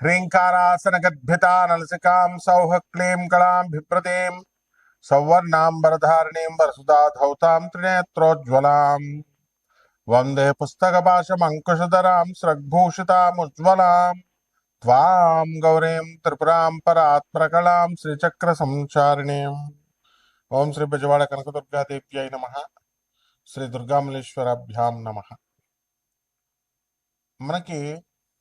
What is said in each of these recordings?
హ్రీంకారాసనగద్భితా నలసికాం సౌహ క్లీం కళాం బిభ్రతీం సౌవర్ణాంబరధారిణీం వరసుదా ధౌతాం త్రినేత్రోజ్వలాం వందే పుస్తకపాశమంకుశధరాం స్రగ్భూషితాముజ్వలాం త్వాం గౌరీం త్రిపురాం పరాత్మకళాం శ్రీచక్ర సంచారిణీం ఓం శ్రీ బెజవాడ కనకదుర్గాదేవ్యై నమ శ్రీ దుర్గామలేశ్వరాభ్యాం నమ మనకి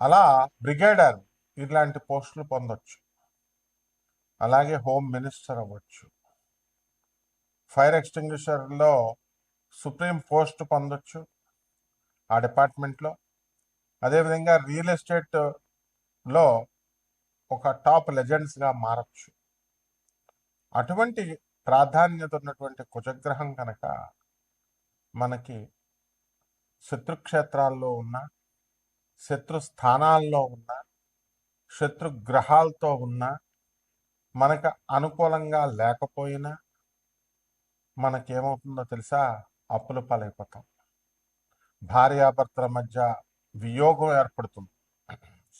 అలా బ్రిగేడర్ ఇలాంటి పోస్టులు పొందొచ్చు. అలాగే హోమ్ మినిస్టర్ అవ్వచ్చు. ఫైర్ ఎక్స్టింగ్విషర్లో సుప్రీం పోస్ట్ పొందొచ్చు ఆ డిపార్ట్మెంట్లో. అదేవిధంగా రియల్ ఎస్టేట్లో ఒక టాప్ లెజెండ్స్గా మారచ్చు. అటువంటి ప్రాధాన్యత ఉన్నటువంటి కుజగ్రహం కనుక మనకి శత్రుక్షేత్రాల్లో ఉన్న శత్రు స్థానాల్లో ఉన్న శత్రు గ్రహాలతో ఉన్న మనకు అనుకూలంగా లేకపోయినా మనకేమవుతుందో తెలుసా? అప్పుల పాలైపోతాం. భార్యాభర్తల మధ్య వియోగం ఏర్పడుతుంది.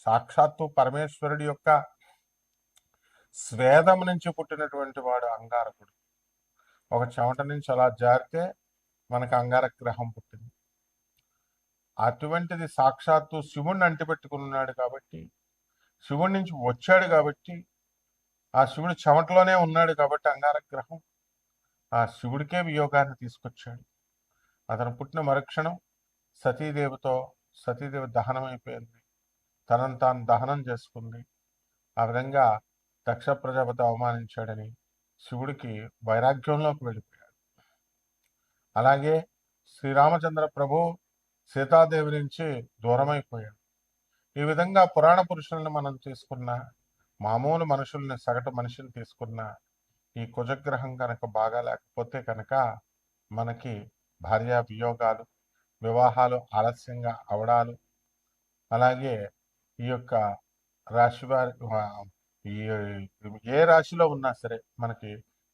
సాక్షాత్తు పరమేశ్వరుడి యొక్క స్వేదం నుంచి పుట్టినటువంటి వాడు అంగారకుడు. ఒక చెమట నుంచి అలా జారితే మనకు అంగారక గ్రహం పుట్టింది. అటువంటిది సాక్షాత్తు శివుణ్ణి అంటిపెట్టుకున్నాడు కాబట్టి శివుడి నుంచి వచ్చాడు కాబట్టి ఆ శివుడు చెమటలోనే ఉన్నాడు కాబట్టి అంగారక గ్రహం ఆ శివుడికే వియోగాన్ని తీసుకొచ్చాడు. అతను పుట్టిన మరుక్షణం సతీదేవితో సతీదేవి దహనం అయిపోయింది తనను తాను దహనం చేసుకుంది. ఆ విధంగా దక్ష ప్రజాపతి అవమానించాడని శివుడికి వైరాగ్యంలోకి వెళ్ళిపోయాడు. అలాగే శ్రీరామచంద్ర ప్రభు సీతాదేవి నుంచి దూరమైపోయాడు. ఈ విధంగా పురాణ పురుషుల్ని మనం తీసుకున్న మామూలు మనుషుల్ని సగటు మనిషిని తీసుకున్న ఈ కుజగ్రహం కనుక బాగా లేకపోతే కనుక మనకి భార్యా వియోగాలు వివాహాలు ఆలస్యంగా అవడాలు అలాగే ఈ యొక్క రాశి వారి ఈ ఏ రాశిలో ఉన్నా సరే మనకి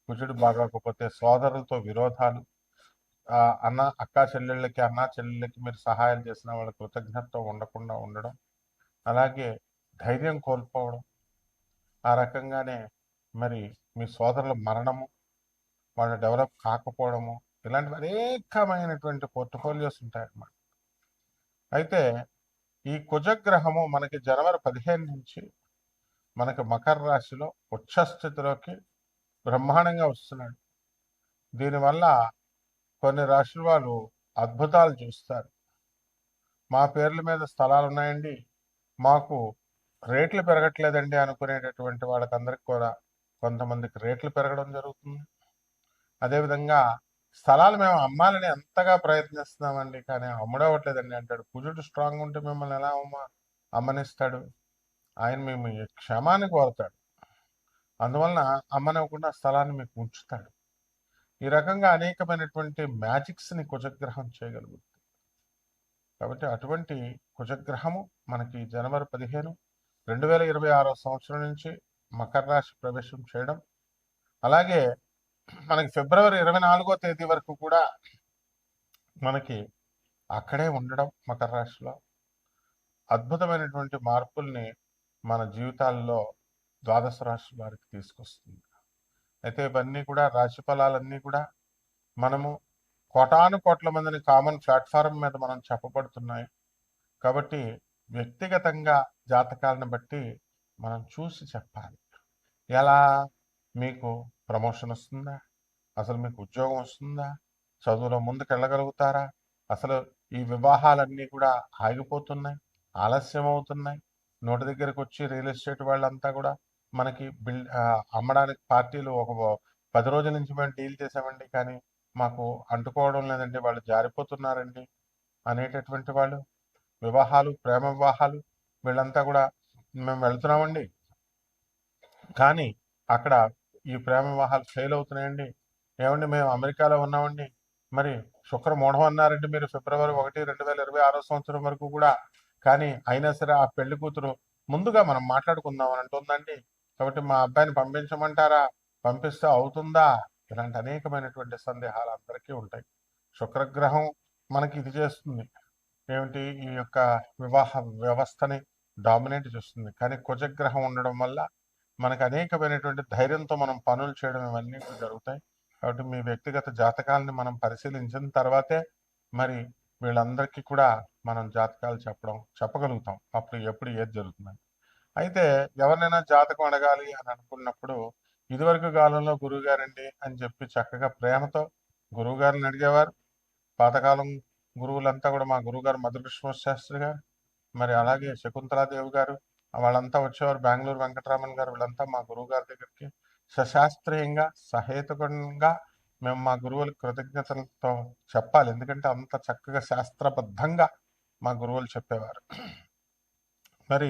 కుజుడు బాగోకపోతే సోదరులతో విరోధాలు అన్న అక్క చెల్లెళ్ళకి అన్న చెల్లెళ్ళకి మీరు సహాయం చేసిన వాళ్ళ కృతజ్ఞతతో ఉండకుండా ఉండడం అలాగే ధైర్యం కోల్పోవడం ఆ రకంగానే మరి మీ సోదరుల మరణము వాళ్ళు డెవలప్ కాకపోవడము ఇలాంటివి అనేకమైనటువంటి పోర్ట్ఫోలియోస్ ఉంటాయన్నమాట. అయితే ఈ కుజగ్రహము మనకి జనవరి పదిహేను నుంచి మనకి మకర రాశిలో ఉచ్చస్థితిలోకి బ్రహ్మాండంగా వస్తున్నాడు. దీనివల్ల కొన్ని రాశుల వాళ్ళు అద్భుతాలు చూస్తారు. మా పేర్ల మీద స్థలాలు ఉన్నాయండి. మాకు రేట్లు పెరగట్లేదండి అనుకునేటటువంటి వాళ్ళకందరికి కూడా కొంతమందికి రేట్లు పెరగడం జరుగుతుంది. అదేవిధంగా స్థలాలు మేము అమ్మాలని ఎంతగా ప్రయత్నిస్తున్నామండి కానీ అమ్ముడవట్లేదండి అంటాడు. కుజుడు స్ట్రాంగ్ ఉంటే మిమ్మల్ని ఎలా అమ్మ అమ్మనిస్తాడు? ఆయన మేము ఈ క్షమాన్ని కోరుతాడు. అందువలన అమ్మనివ్వకుండా స్థలాన్ని మీకు ఉంచుతాడు. ఈ రకంగా అనేకమైనటువంటి మ్యాజిక్స్ని కుజగ్రహం చేయగలుగుతుంది. కాబట్టి అటువంటి కుజగ్రహము మనకి జనవరి పదిహేను రెండు వేల ఇరవై ఆరో సంవత్సరం నుంచి మకర రాశి ప్రవేశం చేయడం అలాగే మనకి ఫిబ్రవరి ఇరవై నాలుగో తేదీ వరకు కూడా మనకి అక్కడే ఉండడం మకర రాశిలో. అద్భుతమైనటువంటి మార్పుల్ని మన జీవితాల్లో ద్వాదశ రాశి వారికి తీసుకొస్తుంది. అయితే ఇవన్నీ కూడా రాశి ఫలాలన్నీ కూడా మనము కోటాను కోట్ల మందిని కామన్ ప్లాట్ఫారం మీద మనం చెప్పబడుతున్నాయి. కాబట్టి వ్యక్తిగతంగా జాతకాలను బట్టి మనం చూసి చెప్పాలి. ఎలా? మీకు ప్రమోషన్ వస్తుందా? అసలు మీకు ఉద్యోగం వస్తుందా? చదువులో ముందుకు వెళ్ళగలుగుతారా అసలు ఈ వివాహాలన్నీ కూడా ఆగిపోతున్నాయి ఆలస్యం అవుతున్నాయి నోటి దగ్గరకు వచ్చి రియల్ ఎస్టేట్ వాళ్ళంతా కూడా మనకి బిల్ అమ్మడానికి పార్టీలు ఒక పది రోజుల నుంచి మేము డీల్ చేసామండి కానీ మాకు అంటుకోవడం లేదండి. వాళ్ళు జారిపోతున్నారండి అనేటటువంటి వాళ్ళు. వివాహాలు ప్రేమ వివాహాలు వీళ్ళంతా కూడా మేము వెళ్తున్నామండి. కానీ అక్కడ ఈ ప్రేమ వివాహాలు ఫెయిల్ అవుతున్నాయండి. ఏమండి మేము అమెరికాలో ఉన్నామండి. మరి శుక్ర మూఢం అన్నారండి మీరు ఫిబ్రవరి ఒకటి రెండు వేల ఇరవై ఆరో సంవత్సరం వరకు కూడా. కానీ అయినా సరే ఆ పెళ్ళి కూతురు ముందుగా మనం మాట్లాడుకుందాం అని అంటుందండి. కాబట్టి మా అబ్బాయిని పంపించమంటారా? పంపిస్తే అవుతుందా? ఇలాంటి అనేకమైనటువంటి సందేహాలు అందరికీ ఉంటాయి. శుక్రగ్రహం మనకి ఇది చేస్తుంది. ఏమిటి? ఈ యొక్క వివాహ వ్యవస్థని డామినేట్ చేస్తుంది. కానీ కుజగ్రహం ఉండడం వల్ల మనకు అనేకమైనటువంటి ధైర్యంతో మనం పనులు చేయడం ఇవన్నీ కూడా జరుగుతాయి. కాబట్టి మీ వ్యక్తిగత జాతకాలని మనం పరిశీలించిన తర్వాతే మరి వీళ్ళందరికీ కూడా మనం జాతకాలు చెప్పడం చెప్పగలుగుతాం. అప్పుడు ఎప్పుడు ఏది జరుగుతుందని అయితే ఎవరినైనా జాతకం అడగాలి అని అనుకున్నప్పుడు ఇదివరకు కాలంలో గురువుగారండి అని చెప్పి చక్కగా ప్రేమతో గురువుగారిని అడిగేవారు. పాతకాలం గురువులంతా కూడా మా గురువుగారు మధుకృష్ణ శాస్త్రి గారు మరి అలాగే శకుంతలాదేవి గారు వాళ్ళంతా వచ్చేవారు బెంగళూరు వెంకటరామన్ గారు వీళ్ళంతా మా గురువు గారి దగ్గరికి. సశాస్త్రీయంగా సహేతుకంగా మేము మా గురువులకు కృతజ్ఞతలతో చెప్పాలి. ఎందుకంటే అంత చక్కగా శాస్త్రబద్ధంగా మా గురువులు చెప్పేవారు. మరి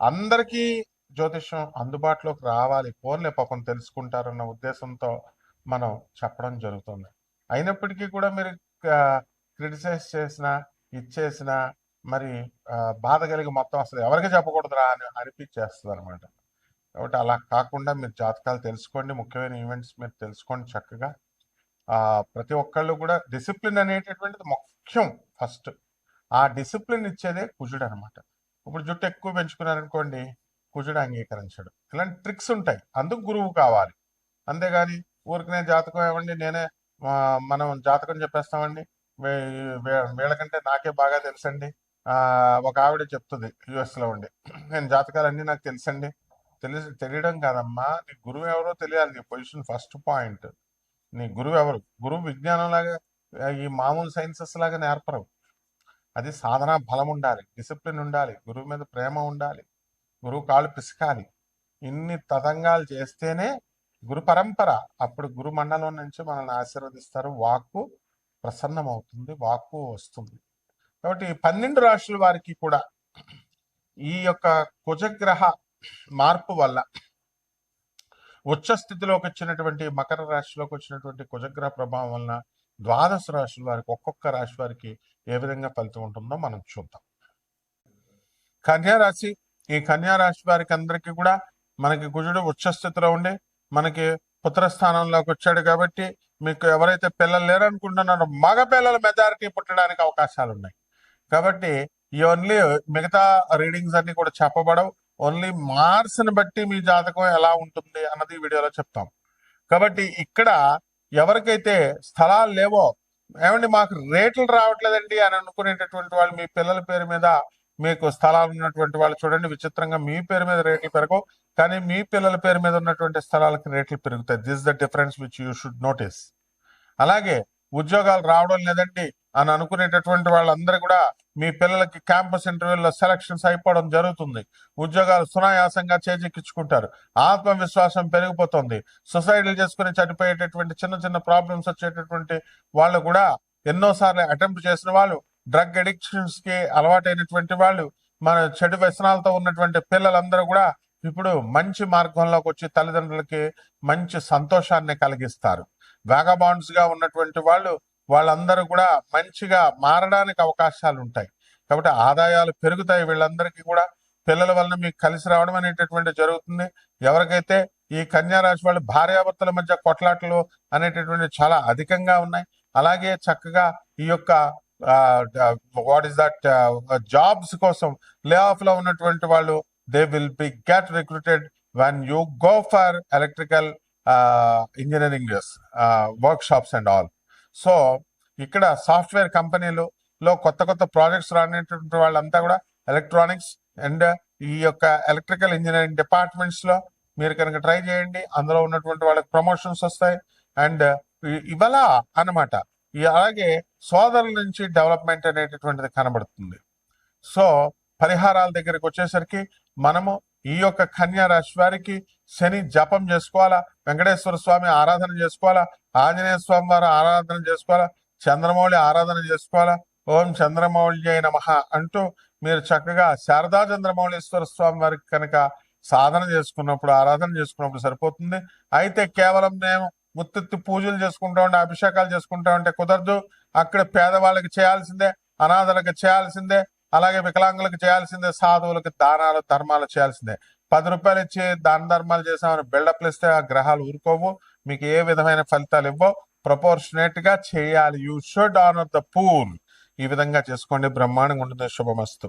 అందరికీ జ్యోతిష్యం అందుబాటులోకి రావాలి. ఫోన్లే పాపం తెలుసుకుంటారన్న ఉద్దేశంతో మనం చెప్పడం జరుగుతుంది. అయినప్పటికీ కూడా మీరు క్రిటిసైజ్ చేసిన ఇచ్చేసిన మరి బాధ కలిగి మొత్తం అసలు ఎవరికి చెప్పకూడదురా అని అనిపించేస్తుంది అనమాట కాబట్టి అలా కాకుండా మీరు జాతకాలు తెలుసుకోండి. ముఖ్యమైన ఈవెంట్స్ మీరు తెలుసుకోండి చక్కగా. ప్రతి ఒక్కళ్ళు కూడా డిసిప్లిన్ అనేటటువంటిది ముఖ్యం ఫస్ట్. ఆ డిసిప్లిన్ ఇచ్చేదే కుజుడు అనమాట ఇప్పుడు జుట్టు ఎక్కువ పెంచుకున్నారనుకోండి కుజుడు అంగీకరించడు. ఇలాంటి ట్రిక్స్ ఉంటాయి. అందుకు గురువు కావాలి. అంతేగాని ఊరికనే జాతకం ఏమండి నేనే మనం జాతకం చెప్పేస్తామండి. వీళ్ళకంటే నాకే బాగా తెలుసండి. ఒక ఆవిడ చెప్తుంది యుఎస్లో ఉండి. నేను జాతకాలన్నీ నాకు తెలుసండి. తెలిసి తెలియడం కాదమ్మా నీ గురువు ఎవరో తెలియాలి నీ పొజిషన్ ఫస్ట్ పాయింట్. నీ గురువు ఎవరు? గురువు విజ్ఞానం లాగా ఈ మామూలు సైన్సెస్ లాగా నేర్పరు. అది సాధన బలం ఉండాలి డిసిప్లిన్ ఉండాలి గురువు మీద ప్రేమ ఉండాలి గురువు కాళ్ళు పిసకాలి. ఇన్ని తతంగాలు చేస్తేనే గురు పరంపర. అప్పుడు గురు మండలం నుంచి మనల్ని ఆశీర్వదిస్తారు. వాక్కు ప్రసన్నమవుతుంది వాక్కు వస్తుంది. కాబట్టి పన్నెండు రాశుల వారికి కూడా ఈ యొక్క కుజగ్రహ మార్పు వల్ల ఉచ్చ స్థితిలోకి వచ్చినటువంటి మకర రాశిలోకి వచ్చినటువంటి కుజగ్రహ ప్రభావం వలన ద్వాదశ రాశుల వారికి ఒక్కొక్క రాశి వారికి ఏ విధంగా ఫలితం ఉంటుందో మనం చూద్దాం. కన్యారాశి ఈ కన్యారాశి వారికి అందరికీ కూడా మనకి గుజుడు ఉచ్చస్థితిలో ఉండి మనకి పుత్రస్థానంలోకి వచ్చాడు కాబట్టి మీకు ఎవరైతే పిల్లలు లేరనుకుంటున్నారో మగ పిల్లల మెజారిటీ పుట్టడానికి అవకాశాలు ఉన్నాయి. కాబట్టి ఈ ఓన్లీ మిగతా రీడింగ్స్ అన్ని కూడా చెప్పబడవు. ఓన్లీ మార్స్ని బట్టి మీ జాతకం ఎలా ఉంటుంది అన్నది వీడియోలో చెప్తాం. కాబట్టి ఇక్కడ ఎవరికైతే స్థలాలు లేవో ఏమండి మాకు రేట్లు రావట్లేదండి అని అనుకునేటటువంటి వాళ్ళు మీ పిల్లల పేరు మీద మీకు స్థలాలు ఉన్నటువంటి వాళ్ళు చూడండి విచిత్రంగా మీ పేరు మీద రేట్లు పెరగవు కానీ మీ పిల్లల పేరు మీద ఉన్నటువంటి స్థలాలకి రేట్లు పెరుగుతాయి. This the difference which you should notice అలాగే ఉద్యోగాలు రావడం లేదండి. అని అనుకునేటటువంటి వాళ్ళందరూ కూడా మీ పిల్లలకి క్యాంపస్ ఇంటర్వ్యూల్లో సెలక్షన్స్ అయిపోవడం జరుగుతుంది. ఉద్యోగాలు సునాయాసంగా చేజిక్కించుకుంటారు. ఆత్మవిశ్వాసం పెరిగిపోతుంది. సొసైటీలు చేసుకుని చనిపోయేటటువంటి చిన్న చిన్న ప్రాబ్లమ్స్ వచ్చేటటువంటి వాళ్ళు కూడా ఎన్నోసార్లు అటెంప్ట్ చేసిన వాళ్ళు డ్రగ్ అడిక్షన్స్కి అలవాటైనటువంటి వాళ్ళు మన చెడు వ్యసనాలతో ఉన్నటువంటి పిల్లలందరూ కూడా ఇప్పుడు మంచి మార్గంలోకి వచ్చి తల్లిదండ్రులకి మంచి సంతోషాన్ని కలిగిస్తారు. వేగబాండ్స్గా ఉన్నటువంటి వాళ్ళు వాళ్ళందరూ కూడా మంచిగా మారడానికి అవకాశాలు ఉంటాయి కాబట్టి ఆదాయాలు పెరుగుతాయి వీళ్ళందరికీ కూడా. పిల్లల వలన మీకు కలిసి రావడం అనేటటువంటి జరుగుతుంది. ఎవరికైతే ఈ కన్యారాశి వాళ్ళు భార్యాభర్తల మధ్య కొట్లాటలు అనేటటువంటి చాలా అధికంగా ఉన్నాయి. అలాగే చక్కగా ఈ యొక్క వాట్ ఇస్ దట్ జాబ్స్ కోసం లే ఆఫ్లో ఉన్నటువంటి వాళ్ళు they will be get recruited one you go for electrical engineering workshops and all so ఇక్కడ సాఫ్ట్వేర్ కంపెనీలు లో కొత్త కొత్త ప్రాజెక్ట్స్ రానేటువంటి వాళ్ళంతా కూడా ఎలక్ట్రానిక్స్ అండ్ ఈ యొక్క ఎలక్ట్రికల్ ఇంజనీరింగ్ డిపార్ట్మెంట్స్లో మీరు కనుక ట్రై చేయండి. అందులో ఉన్నటువంటి వాళ్ళకి ప్రమోషన్స్ వస్తాయి. అండ్ ఇవాళ అన్నమాట అలాగే సోదరుల నుంచి డెవలప్మెంట్ అనేటటువంటిది కనబడుతుంది. సో పరిహారాల దగ్గరికి వచ్చేసరికి మనము ఈ యొక్క కన్యా రాశి వారికి శని జపం చేసుకోవాలా వెంకటేశ్వర స్వామి ఆరాధన చేసుకోవాలా ఆంజనేయ స్వామి వారు ఆరాధన చేసుకోవాలా చంద్రమౌళి ఆరాధన చేసుకోవాలా ఓం చంద్రమౌళి నమ అంటూ మీరు చక్కగా శారదా చంద్రమౌళీశ్వర స్వామి వారికి కనుక సాధన చేసుకున్నప్పుడు ఆరాధన చేసుకున్నప్పుడు సరిపోతుంది. అయితే కేవలం మేము ముత్తెత్తి పూజలు చేసుకుంటా ఉంటే అభిషేకాలు చేసుకుంటా ఉంటే కుదరదు. అక్కడ పేదవాళ్ళకి చేయాల్సిందే అనాథలకు చేయాల్సిందే అలాగే వికలాంగులకు చేయాల్సిందే సాధువులకు దానాలు ధర్మాలు చేయాల్సిందే. పది రూపాయలు ఇచ్చి దాన ధర్మాలు చేసామని బిల్డప్లు ఇస్తే ఆ గ్రహాలు ఊరుకోవు. మీకు ఏ విధమైన ఫలితాలు ఇవ్వవు. ప్రపోర్షనేట్గా చేయాలి. You should honour the pool ఈ విధంగా చేసుకోండి. బ్రహ్మాండంగా ఉంటుంది. శుభమస్తు.